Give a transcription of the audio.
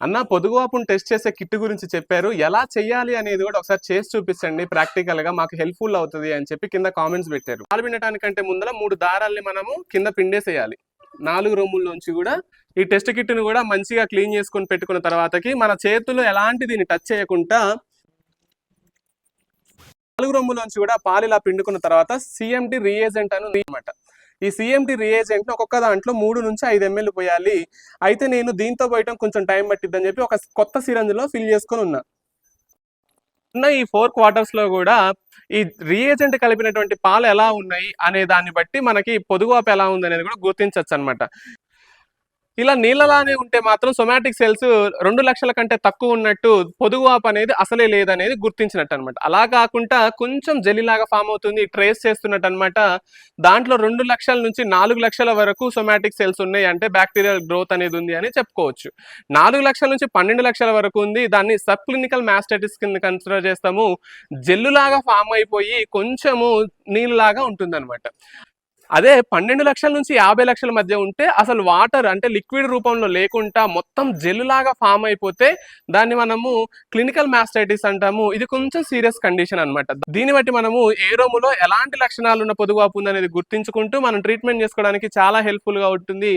అన్న పొదుగువాపును టెస్ట్ చేసే కిట్ గురించి చెప్పారు. ఎలా చేయాలి అనేది కూడా ఒకసారి చేసి చూపించండి ప్రాక్టికల్గా. మాకు హెల్ప్ఫుల్ అవుతుంది అని చెప్పి కింద కామెంట్స్ పెట్టారు. పాలు పిండటానికంటే ముందర మూడు దారాల్ని మనము కింద పిండేసేయాలి. నాలుగు రొమ్ముల్లోంచి కూడా ఈ టెస్ట్ కిట్ను కూడా మంచిగా క్లీన్ చేసుకొని పెట్టుకున్న తర్వాతకి మన చేతులు ఎలాంటి దీన్ని టచ్ చేయకుండా నాలుగు రొమ్ములోంచి కూడా పాలు ఇలా పిండుకున్న తర్వాత సిఎంటి రియేజెంట్ అని అనమాట ఈ సిఎండి రియేజెంట్ని ఒక్కొక్క దాంట్లో మూడు నుంచి ఐదు ఎంఎల్ పోయాలి. అయితే నేను దీంతో పోయటం కొంచెం టైం పట్టిద్దని చెప్పి ఒక కొత్త సిరంజ్లో ఫిల్ చేసుకొని ఉన్నా. ఉన్న ఈ ఫోర్ క్వార్టర్స్లో కూడా ఈ రియేజెంట్ కలిపినటువంటి పాలు ఎలా ఉన్నాయి అనే దాన్ని బట్టి మనకి పొదుగువాపు ఎలా ఉంది అనేది కూడా గుర్తించవచ్చు అనమాట ఇలా నీళ్ళలానే ఉంటే మాత్రం సొమాటిక్ సెల్స్ రెండు లక్షల కంటే తక్కువ ఉన్నట్టు పొదుగువాపు అనేది అసలే లేదనేది గుర్తించినట్టు అనమాట అలా కాకుండా కొంచెం జెల్లీలాగా ఫామ్ అవుతుంది ట్రేస్ చేస్తున్నట్టు అనమాట దాంట్లో రెండు లక్షల నుంచి నాలుగు లక్షల వరకు సొమాటిక్ సెల్స్ ఉన్నాయి అంటే బ్యాక్టీరియల్ గ్రోత్ అనేది ఉంది అని చెప్పుకోవచ్చు. నాలుగు లక్షల నుంచి పన్నెండు లక్షల వరకు ఉంది. దాన్ని సబ్ క్లినికల్ మ్యాస్టైటిస్ కింద కన్సిడర్ చేస్తాము. జెల్లులాగా ఫామ్ అయిపోయి కొంచెము నీళ్ళలాగా ఉంటుందన్నమాట. అదే పన్నెండు లక్షల నుంచి యాభై లక్షల మధ్య ఉంటే అసలు వాటర్ అంటే లిక్విడ్ రూపంలో లేకుండా మొత్తం జెల్ లాగా ఫామ్ అయిపోతే దాన్ని మనము క్లినికల్ మ్యాస్టైటిస్ అంటాము. ఇది కొంచెం సీరియస్ కండిషన్ అన్నమాట. దీన్ని బట్టి మనము ఏ రోములో ఎలాంటి లక్షణాలు ఉన్న పొదుగు ఉంది అనేది గుర్తించుకుంటూ మనం ట్రీట్మెంట్ చేసుకోవడానికి చాలా హెల్ప్ఫుల్గా ఉంటుంది.